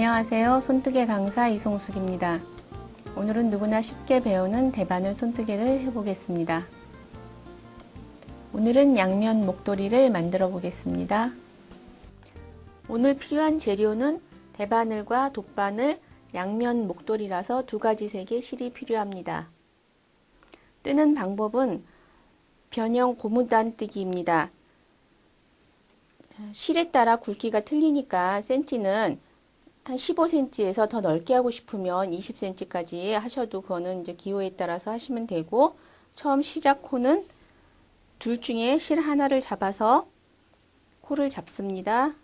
안녕하세요. 손뜨개 강사 이송숙입니다. 오늘은 누구나 쉽게 배우는 대바늘 손뜨개를 해보겠습니다. 오늘은 양면 목도리를 만들어 보겠습니다. 오늘 필요한 재료는 대바늘과 돗바늘, 양면 목도리라서 두 가지 색의 실이 필요합니다. 뜨는 방법은 변형 고무단 뜨기입니다. 실에 따라 굵기가 틀리니까 센치는 한 15cm에서 더 넓게 하고 싶으면 20cm까지 하셔도 그거는 이제 기호에 따라서 하시면 되고 처음 시작 코는 둘 중에 실 하나를 잡아서 코를 잡습니다.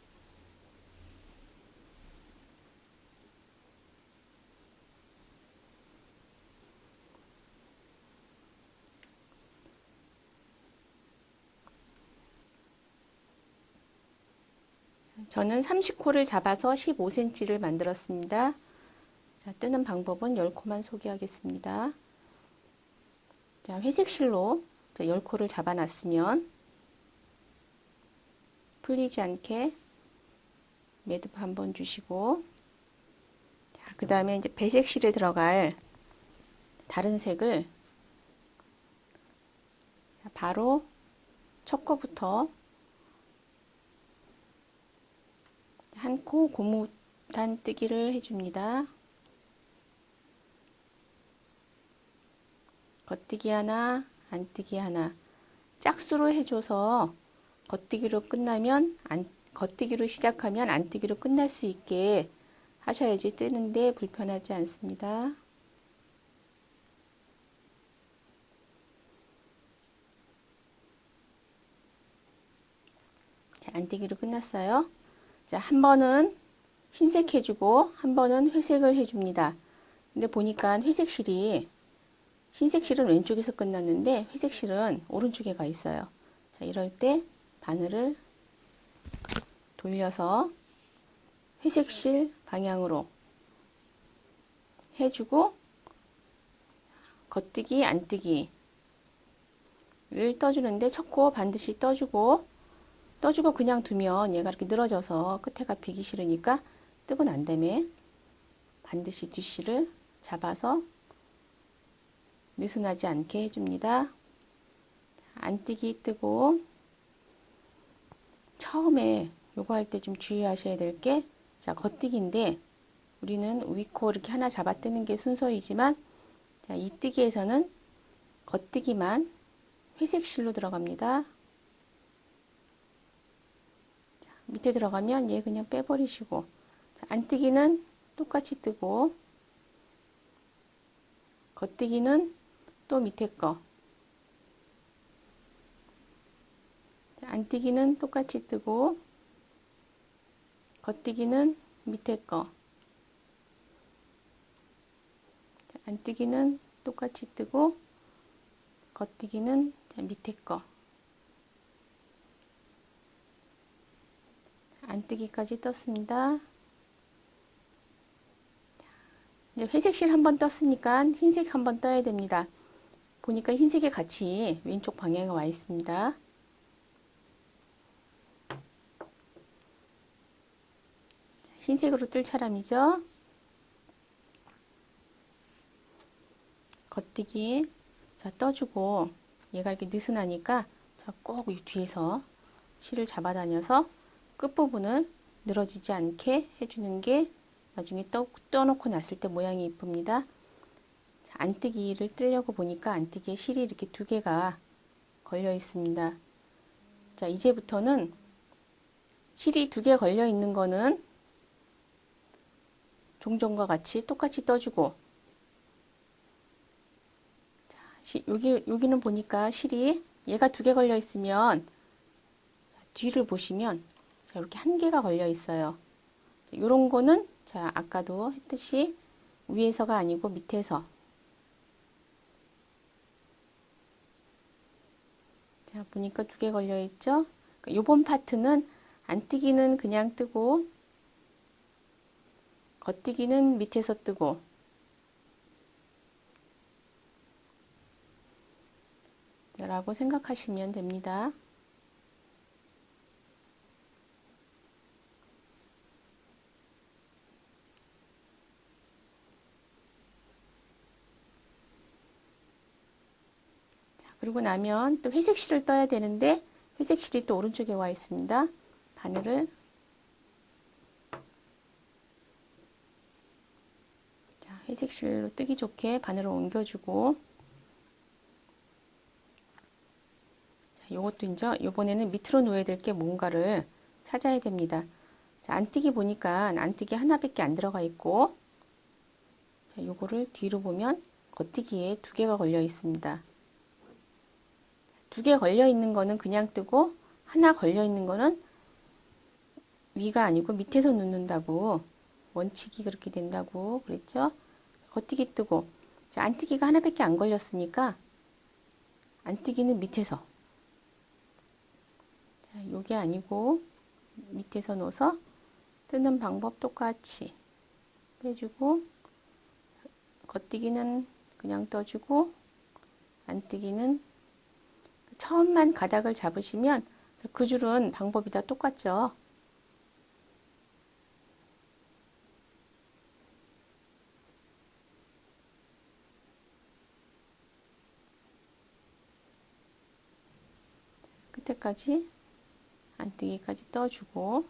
저는 30코를 잡아서 15cm를 만들었습니다. 자, 뜨는 방법은 10코만 소개하겠습니다. 자, 회색 실로 10코를 잡아놨으면 풀리지 않게 매듭 한번 주시고 그 다음에 이제 배색 실에 들어갈 다른 색을 바로 첫 코부터 한 코 고무 단 뜨기를 해줍니다. 겉뜨기 하나, 안뜨기 하나. 짝수로 해줘서 겉뜨기로 끝나면 안, 겉뜨기로 시작하면 안뜨기로 끝날 수 있게 하셔야지 뜨는데 불편하지 않습니다. 자, 안뜨기로 끝났어요. 자, 한 번은 흰색 해주고 한 번은 회색을 해줍니다. 근데 보니까 회색 실이 흰색 실은 왼쪽에서 끝났는데 회색 실은 오른쪽에 가 있어요. 자, 이럴 때 바늘을 돌려서 회색 실 방향으로 해주고 겉뜨기 안뜨기를 떠주는데 첫코 반드시 떠주고 떠주고 그냥 두면 얘가 이렇게 늘어져서 끝에가 비기 싫으니까 뜨고 난 다음에 반드시 뒷실을 잡아서 느슨하지 않게 해줍니다. 안 뜨기 뜨고 처음에 요거 할 때 좀 주의하셔야 될 게 자 겉뜨기인데 우리는 위코 이렇게 하나 잡아 뜨는 게 순서이지만 자, 이 뜨기에서는 겉뜨기만 회색 실로 들어갑니다. 자, 밑에 들어가면 얘 그냥 빼버리시고 자, 안뜨기는 똑같이 뜨고 겉뜨기는 또 밑에 거. 안뜨기는 똑같이 뜨고 겉뜨기는 밑에 거. 안뜨기는 똑같이 뜨고 겉뜨기는 밑에 거 안뜨기까지 떴습니다. 이제 회색 실 한 번 떴으니까 흰색 한 번 떠야 됩니다. 보니까 흰색이 같이 왼쪽 방향에 와 있습니다. 흰색으로 뜰 차람이죠. 겉뜨기 자 떠주고 얘가 이렇게 느슨하니까 자꼭 뒤에서 실을 잡아다녀서 끝부분을 늘어지지 않게 해주는 게 나중에 떠, 떠놓고 났을 때 모양이 이쁩니다. 안뜨기를 뜨려고 보니까 안뜨기에 실이 이렇게 두 개가 걸려 있습니다. 자, 이제부터는 실이 두 개 걸려 있는 거는 종전과 같이 똑같이 떠주고 자, 시, 여기, 여기는 보니까 실이 얘가 두 개 걸려 있으면 자, 뒤를 보시면 자, 이렇게 한 개가 걸려 있어요. 이런 거는 자, 아까도 했듯이 위에서가 아니고 밑에서 자, 보니까 두 개 걸려 있죠? 요번 파트는 안 뜨기는 그냥 뜨고 겉뜨기는 밑에서 뜨고 라고 생각하시면 됩니다. 그리고 나면 또 회색 실을 떠야 되는데 회색 실이 또 오른쪽에 와 있습니다. 바늘을 자, 회색 실로 뜨기 좋게 바늘을 옮겨주고 자, 요것도 이제 요번에는 밑으로 놓아야 될 게 뭔가를 찾아야 됩니다. 자, 안뜨기 보니까 안뜨기 하나밖에 안 들어가 있고 자, 요거를 뒤로 보면 겉뜨기에 두 개가 걸려 있습니다. 두 개 걸려 있는 거는 그냥 뜨고 하나 걸려 있는 거는 위가 아니고 밑에서 놓는다고. 원칙이 그렇게 된다고 그랬죠. 겉뜨기 뜨고. 자, 안뜨기가 하나밖에 안 걸렸으니까 안뜨기는 밑에서. 자, 요게 아니고 밑에서 놓아서 뜨는 방법 똑같이 빼주고 겉뜨기는 그냥 떠주고 안뜨기는 처음만 가닥을 잡으시면 그 줄은 방법이 다 똑같죠. 끝에까지 안뜨기까지 떠주고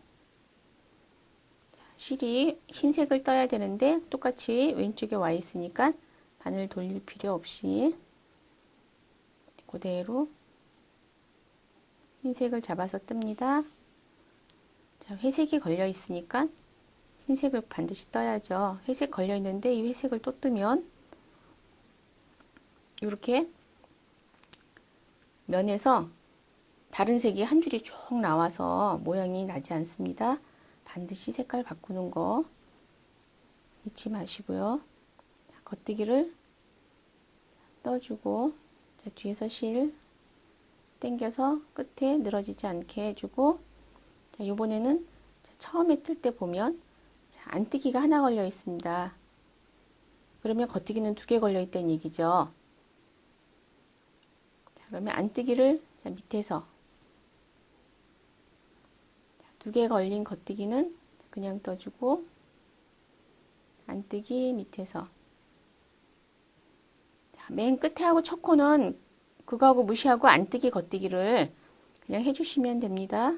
실이 흰색을 떠야 되는데 똑같이 왼쪽에 와 있으니까 바늘 돌릴 필요 없이 그대로 흰색을 잡아서 뜹니다. 자, 회색이 걸려 있으니까 흰색을 반드시 떠야죠. 회색 걸려 있는데 이 회색을 또 뜨면 이렇게 면에서 다른 색이 한 줄이 쭉 나와서 모양이 나지 않습니다. 반드시 색깔 바꾸는 거 잊지 마시고요. 자, 겉뜨기를 떠주고 자, 뒤에서 실 당겨서 끝에 늘어지지 않게 해주고 자, 이번에는 처음에 뜰 때 보면 자, 안뜨기가 하나 걸려 있습니다. 그러면 겉뜨기는 두 개 걸려 있다는 얘기죠. 자, 그러면 안뜨기를 자, 밑에서 두 개 걸린 겉뜨기는 그냥 떠주고 안뜨기 밑에서 자, 맨 끝에 하고 첫 코는 그거하고 무시하고 안뜨기 겉뜨기를 그냥 해주시면 됩니다.